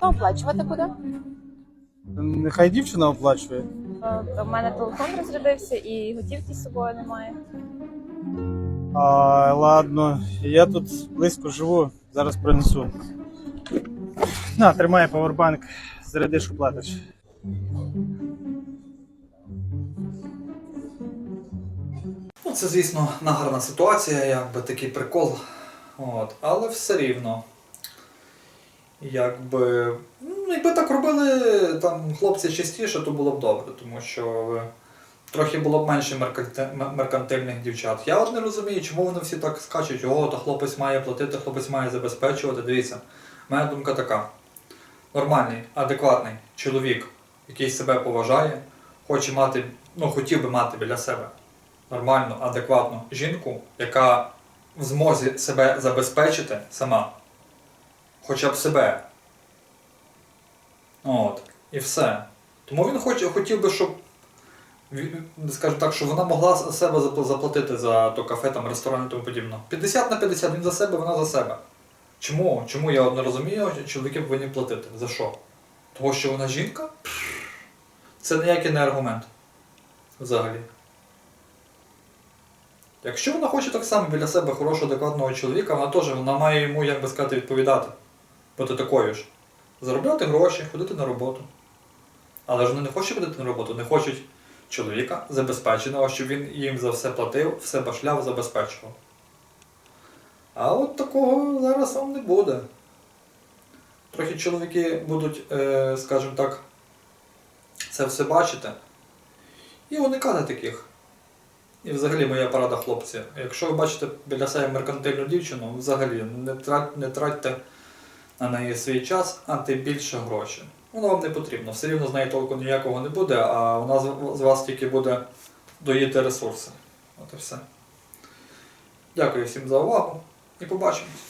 То оплачувати буде. Нехай дівчина оплачує. У мене телефон розрядився і готівки з собою немає. А, ладно, я тут близько живу, зараз принесу. На, тримай павербанк, зарядиш оплатиш. Ну, це, звісно, нагарна ситуація, якби такий прикол. От. Але все рівно. Якби. Ну, якби так робили там хлопці частіше, то було б добре, тому що е, трохи було б менше меркантильних дівчат. Я от не розумію, чому вони всі так скачуть, о, то хлопець має платити, хлопець має забезпечувати. Дивіться, моя думка така. Нормальний, адекватний чоловік, який себе поважає, хоче мати, ну хотів би мати біля себе нормальну, адекватну жінку, яка в змозі себе забезпечити сама, хоча б себе. От, і все. Тому він хоче, хотів би, щоб, скажімо так, щоб вона могла себе заплатити за то кафе, там, ресторан і тому подібне. 50 на 50, він за себе, вона за себе. Чому? Чому я не розумію, чоловіки повинні платити? За що? Того, що вона жінка? Це ніякий не аргумент. Взагалі. Якщо вона хоче так само біля себе хорошого, адекватного чоловіка, вона теж вона має йому, як би сказати, відповідати. Бути такою ж. Заробляти гроші, ходити на роботу. Але ж вони не хочуть ходити на роботу, не хочуть чоловіка забезпеченого, щоб він їм за все платив, все башляв, забезпечував. А от такого зараз вам не буде. Трохи чоловіки будуть, е, скажімо так, це все бачити і уникати таких. І взагалі моя порада хлопці. Якщо ви бачите біля себе меркантильну дівчину, взагалі не, трать, не тратьте на неї свій час, а тим більше гроші. Воно вам не потрібно. Все рівно з неї толку ніякого не буде, а вона з- вас тільки буде доїти ресурси. От і все. Дякую всім за увагу і побачимось.